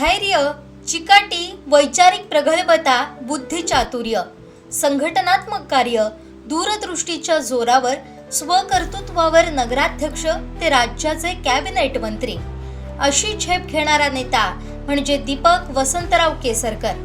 धैर्य चिकाटी वैचारिक प्रगल्भता बुद्धिचातुर्य संघटनात्मक कार्य दूरदृष्टीच्या जोरावर स्वकर्तृत्वावर नगराध्यक्ष ते राज्याचे कॅबिनेट मंत्री. अशी झेप घेणारा नेता म्हणजे दीपक वसंतराव केसरकर.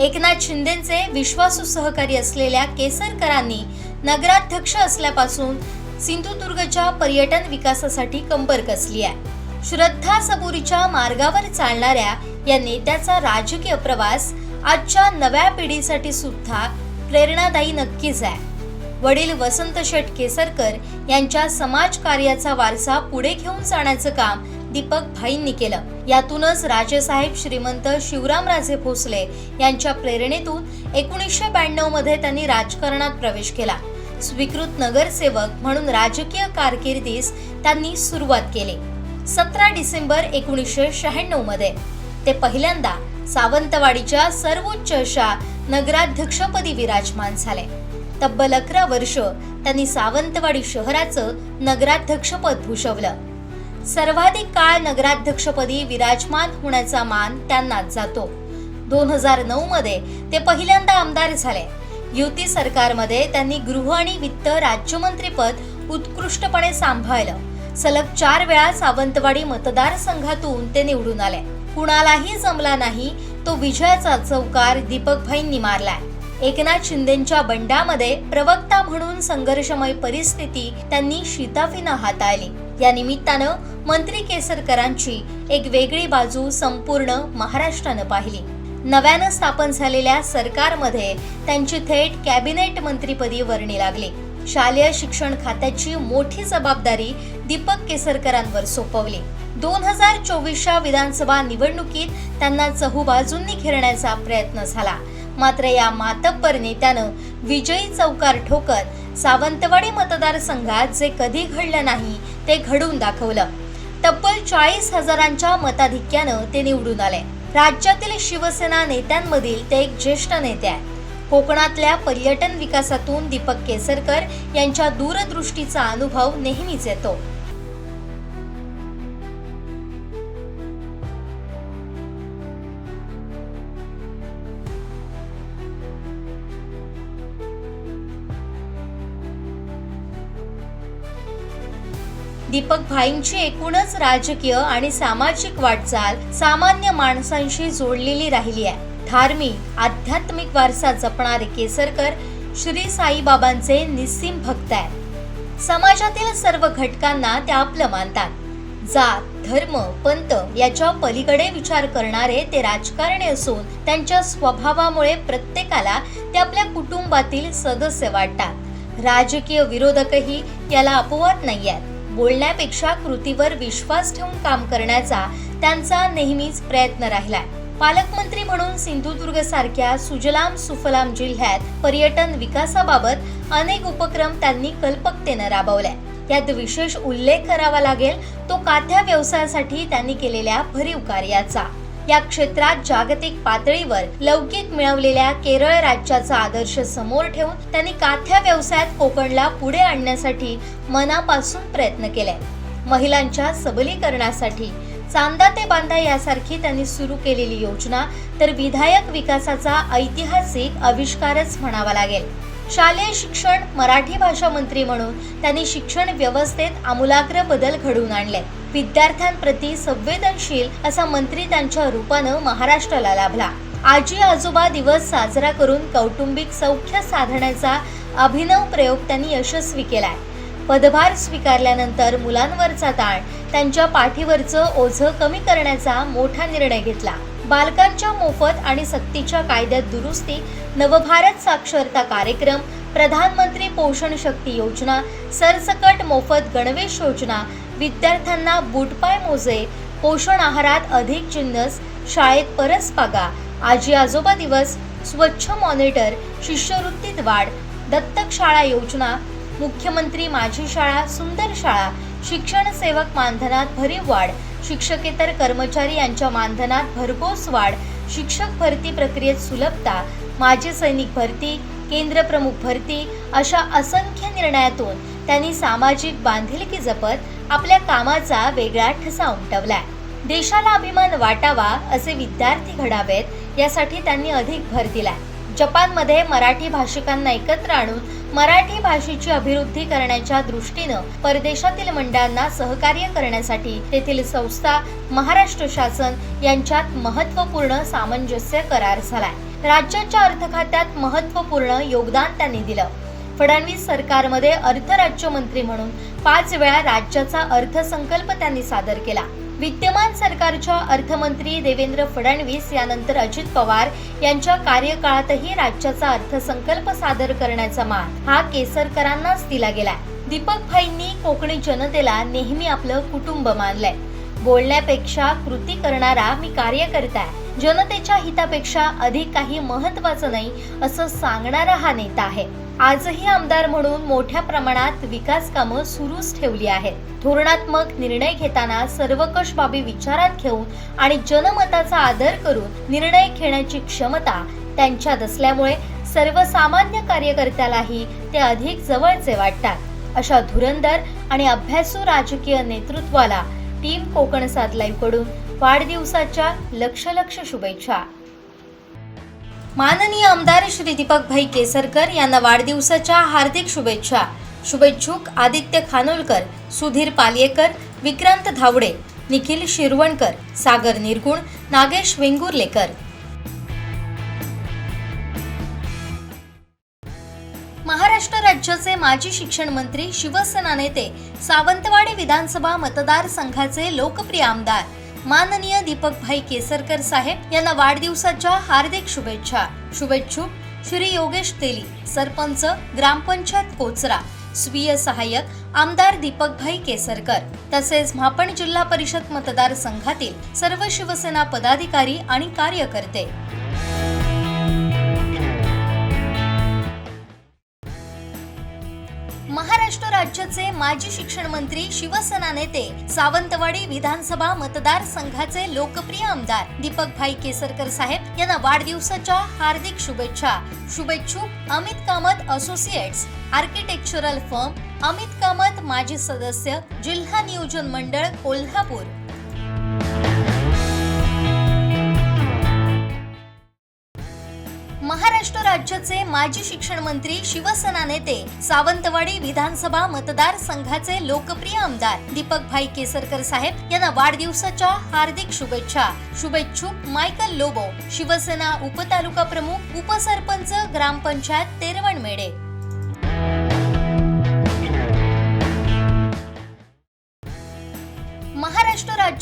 एकनाथ शिंदेचे विश्वासू सहकारी असलेल्या केसरकरांनी नगराध्यक्ष असल्यापासून सिंधुदुर्गच्या पर्यटन विकासासाठी कंबर कसली आहे? श्रद्धा सबुरीच्या मार्गावर चालणाऱ्या या नेत्याचा राजकीय प्रवास आजच्या नव्या पिढीसाठी सुद्धा प्रेरणादायी नक्कीच आहे. वडील वसंत शेठ केसरकर यांच्या समाज कार्याचा वारसा पुढे घेऊन जाण्याचं काम दीपक भाईंनी केलं. यातूनच राजेसाहेब श्रीमंत शिवरामराजे भोसले यांच्या प्रेरणेतून एकोणीसशे ब्याण्णवमध्ये त्यांनी राजकारणात प्रवेश केला. स्वीकृत नगरसेवक म्हणून राजकीय कारकिर्दीस त्यांनी सुरुवात केली. सतरा डिसेंबर एकोणीसशे शहाण्णवमध्ये ते पहिल्यांदा सावंतवाडीच्या सर्वोच्च अशा नगराध्यक्षपदी विराजमान झाले. तब्बल अकरा वर्ष त्यांनी सावंतवाडी शहराचं नगराध्यक्षपद भूषवलं. सर्वाधिक काळ नगराध्यक्षपदी विराजमान होण्याचा मान त्यांनाच जातो. दोन हजार नऊ मध्ये ते पहिल्यांदा आमदार झाले. युती सरकारमध्ये त्यांनी गृह आणि वित्त राज्यमंत्रीपद उत्कृष्टपणे सांभाळलं. सलग चार वेळा सावंतवाडी मतदारसंघातून ते निवडून आले. कुणालाही जमला नाही तो विजयाचा चौकार दीपकभाईंनी मारलाय. एकनाथ शिंदेच्या बंडामध्ये प्रवक्ता म्हणून संघर्षमय परिस्थिती त्यांनी शिताफीनं हाताळली. या निमित्तानं मंत्री केसरकरांची एक वेगळी बाजू संपूर्ण महाराष्ट्रानं पाहिली. नव्यानं स्थापन झालेल्या सरकारमध्ये त्यांची थेट कॅबिनेट मंत्रीपदी वर्णी लागली. शालेय शिक्षण खात्याची मोठी जबाबदारी दीपक केसरकरांवर सोपवली. दोन हजार चोवीसच्या विधानसभा निवडणुकीत त्यांना चहूबाजूंनी घेरण्याचा प्रयत्न झाला. मात्र या मातब्बर नेत्यानं विजयी चौकार ठोकत सावंतवाडी मतदारसंघात जे कधी घडलं नाही ते घडून दाखवलं. तब्बल चाळीस हजारांच्या मताधिक्यानं ते निवडून आले. राज्यातील शिवसेना नेत्यांमधील ते एक ज्येष्ठ नेते आहे कोकणातल्या पर्यटन विकासातून दीपक केसरकर यांच्या दूरदृष्टीचा अनुभव नेहमीच येतो. दीपक भाईंची एकूणच राजकीय आणि सामाजिक वाटचाल सामान्य माणसांशी जोडलेली राहिली आहे. धार्मिक आध्यात्मिक वारसा जपणारे केसरकर श्री साईबाबांचे निस्सीम भक्त आहेत. समाजातील सर्व घटकांना ते आपलं मानतात. जात धर्म पंत याच्या पलीकडे विचार करणारे ते राजकारणी असून त्यांच्या स्वभावामुळे प्रत्येकाला ते आपल्या कुटुंबातील सदस्य वाटतात. राजकीय विरोधकही याला अपवाद नाही आहेत. बोलण्यापेक्षा कृतीवर विश्वास ठेवून काम करण्याचा त्यांचा नेहमीच प्रयत्न राहिलाय. पालकमंत्री म्हणून सिंधुदुर्ग सारख्या सुजलाम सुफलाम जिल्ह्यात पर्यटन विकासाबाबत अनेक उपक्रम त्यांनी कल्पकतेनं राबवले यात विशेष उल्लेख करावा लागेल तो काथ्या व्यवसायासाठी त्यांनी केलेल्या भरीव कार्याचा. या क्षेत्रात जागतिक पातळीवर लौकिक मिळवलेल्या केरळ राज्याचा आदर्श समोर ठेवून त्यांनी काथ्या व्यवसायात कोकणला पुढे आणण्यासाठी मनापासून प्रयत्न केले. महिलांच्या सबलीकरणासाठी चांदा ते बांदा यासारखी त्यांनी सुरू केलेली योजना तर विधायक विकासाचा ऐतिहासिक आविष्कारच म्हणावा लागेल. शालेय शिक्षण मराठी भाषा मंत्री म्हणून त्यांनी शिक्षण व्यवस्थेत आमूलाग्र बदल घडवून आणले. विद्यार्थ्यांप्रती संवेदनशील असा मंत्री त्यांच्या रूपानं महाराष्ट्राला लाभला. आजी आजोबा दिवस साजरा करून कौटुंबिक सौख्य साधण्याचा अभिनव प्रयोग त्यांनी यशस्वी केलाय. पदभार स्वीकारल्यानंतर मुलांवरचा ताण त्यांच्या पाठीवरचं ओझं कमी करण्याचा मोठा निर्णय घेतला. बालकांच्या मोफत आणि सक्तीच्या कायद्यात दुरुस्ती नवभारत साक्षरता कार्यक्रम प्रधानमंत्री पोषण शक्ती योजना सरसकट मोफत गणवेश योजना विद्यार्थ्यांना बुटपाय मोजे पोषण आहारात अधिक जिन्नस शाळेत परस पागा आजी आजोबा दिवस स्वच्छ मॉनिटर शिष्यवृत्तीत वाढ दत्तक शाळा योजना मुख्यमंत्री माझी शाळा सुंदर शाळा शिक्षण सेवक मानधनात भरीव वाढ शिक्षकेतर कर्मचारी यांच्या मानधनात भरघोस वाढ शिक्षक भरती प्रक्रियेत सुलभता माजी सैनिक भरती केंद्र प्रमुख भरती अशा असंख्य निर्णयातून त्यांनी सामाजिक बांधिलकी जपत आपल्या कामाचा वेगळा ठसा उमटवलाय. देशाला अभिमान वाटावा असे विद्यार्थी घडावेत यासाठी त्यांनी अधिक भर दिलाय. जपानमध्ये मराठी भाषिकांना एकत्र आणून मराठी भाषेची अभिवृद्धी करण्याच्या दृष्टीनं परदेशातील मंडळांना सहकार्य करण्यासाठी तेथील संस्था महाराष्ट्र शासन यांच्यात महत्त्वपूर्ण सामंजस्य करार झालाय. राज्याच्या अर्थखात्यात महत्त्वपूर्ण योगदान त्यांनी दिलं. फडणवीस सरकारमध्ये अर्थ राज्यमंत्री म्हणून पाच वेळा राज्याचा अर्थसंकल्प त्यांनी सादर केला. विद्यमान सरकारच्या अर्थमंत्री देवेंद्र फडणवीस यानंतर अजित पवार यांच्या कार्यकाळातही राज्याचा अर्थसंकल्प सादर करण्याचा मान हा केसरकरांनाच दिला गेलाय. दीपक भाईंनी कोकणी जनतेला नेहमी आपलं कुटुंब मानलंय. बोलण्यापेक्षा कृती करणारा मी कार्यकर्ता आहे जनतेच्या हितापेक्षा अधिक काही महत्वाचं नाही असं सांगणारा हा नेता आहे. आजही आमदार म्हणून मोठ्या प्रमाणात विकास कामं सुरूच ठेवली आहेत. धोरणात्मक निर्णय घेताना सर्वकष बाबी विचारात घेऊन आणि जनमताचा आदर करून निर्णय घेण्याची क्षमता त्यांच्यात असल्यामुळे सर्वसामान्य कार्यकर्त्यालाही ते अधिक जवळचे वाटतात. अशा धुरंदर आणि अभ्यासू राजकीय नेतृत्वाला टीम कोकण सात लाईव्हकडून वाढदिवसाच्या लक्ष लक्ष शुभेच्छा. माननीय आमदार श्री दीपक भाई केसरकर यांना वाढदिवसाच्या हार्दिक शुभेच्छा. शुभेच्छुक आदित्य खानोलकर सुधीर पालयेकर विक्रांत धावडे निखिल शिरवणकर सागर निर्गुण नागेश वेंगुर्लेकर. महाराष्ट्र राज्याचे माजी शिक्षण मंत्री शिवसेना नेते सावंतवाडी विधानसभा मतदारसंघाचे लोकप्रिय आमदार माननीय दीपक भाई केसरकर साहेब यांना वाढदिवसाच्या हार्दिक शुभेच्छा. शुभेच्छुक श्री योगेश तेली सरपंच ग्रामपंचायत कोचरा स्वीय सहाय्यक आमदार दीपक भाई केसरकर तसेच म्हापण जिल्हा परिषद मतदारसंघातील सर्व शिवसेना पदाधिकारी आणि कार्यकर्ते. माजी शिक्षण मंत्री शिवसेना नेते सावंतवाडी विधानसभा मतदारसंघाचे लोकप्रिय आमदार दीपक भाई केसरकर साहेब यांना वाढदिवसाच्या हार्दिक शुभेच्छा. शुभेच्छुक Amit Kamat associates architectural firm Amit Kamat माजी सदस्य जिल्हा नियोजन मंडळ कोल्हापूर. महाराष्ट्र राज्याचे माजी शिक्षण मंत्री शिवसेना नेते सावंतवाडी विधानसभा मतदारसंघाचे लोकप्रिय आमदार दीपक भाई केसरकर साहेब यांना वाढदिवसाच्या हार्दिक शुभेच्छा. शुभेच्छुक मायकल लोबो शिवसेना उपतालुका प्रमुख उपसरपंच ग्रामपंचायत तेरवण मेढे.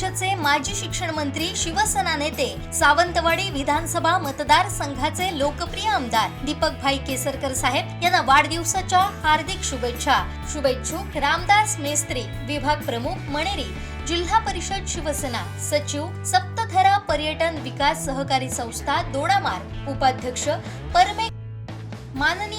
राज्याचे माजी शिक्षण मंत्री शिवसेना नेते सावंतवाडी विधानसभा मतदार संघाचे लोकप्रिय आमदार दीपक भाई केसरकर साहेब यांना वाढदिवसाच्या हार्दिक शुभेच्छा. शुभेच्छुक रामदास मेस्त्री विभाग प्रमुख मणेरी जिल्हा परिषद शिवसेना सचिव सप्तधरा पर्यटन विकास सहकारी संस्था दोडामार उपाध्यक्ष परमे माननीय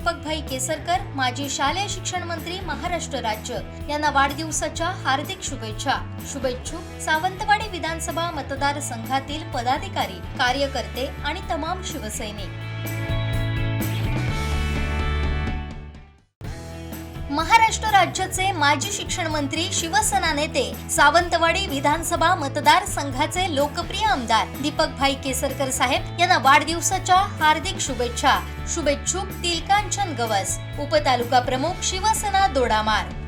दीपकभाई केसरकर माजी शालेय शिक्षण मंत्री महाराष्ट्र राज्य. यांना वाढदिवसाच्या हार्दिक शुभेच्छा. शुभेच्छुक सावंतवाडी विधानसभा मतदारसंघातील पदाधिकारी कार्यकर्ते आणि तमाम शिवसैनिक. महाराष्ट्र राज्याचे माजी शिक्षण मंत्री शिवसेना नेते सावंतवाडी विधानसभा मतदारसंघाचे लोकप्रिय आमदार दीपक भाई केसरकर साहेब यांना वाढदिवसाच्या हार्दिक शुभेच्छा. शुभेच्छुक तिलकांचन गवस. उपतालुका प्रमुख शिवसेना दोडामार.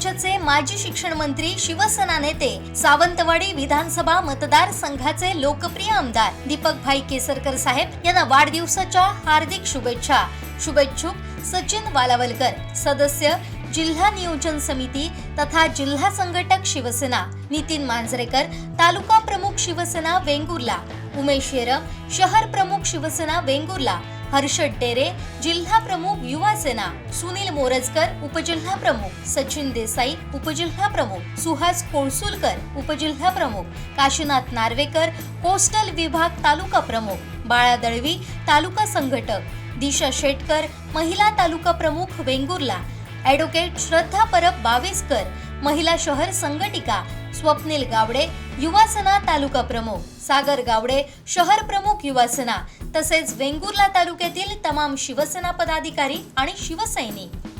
राज्याचे माजी शिक्षण मंत्री शिवसेना नेते सावंतवाडी विधानसभा मतदारसंघाचे लोकप्रिय आमदार दीपक भाई केसरकर साहेब यांना वाढदिवसाच्या हार्दिक शुभेच्छा. शुभेच्छुक सचिन वालावलकर सदस्य जिल्हा नियोजन समिती तथा जिल्हा संघटक शिवसेना नितीन मांजरेकर तालुका प्रमुख शिवसेना वेंगुर्ला उमेश येरम शहर प्रमुख शिवसेना वेंगुर्ला हर्षद डेरे जिल्हा प्रमुख युवा सेना सुनील मोरजकर उपजिल्हा प्रमुख सचिन देसाई उपजिल्हा प्रमुख सुहास कोळसुलकर उपजिल्हा प्रमुख काशीनाथ नार्वेकर कोस्टल विभाग तालुका प्रमुख बाळा दळवी तालुका संघटक दिशा शेटकर महिला तालुका प्रमुख वेंगुर्ला ॲडव्होकेट श्रद्धा परब बावेसकर महिला शहर संघटिका स्वप्नील गावडे युवासना तालुका प्रमुख. सागर गावडे शहर प्रमुख युवासना. तसेच वेंगुर्ला तालुक्यातील तमाम शिवसेना पदाधिकारी आणि शिवसैनिक.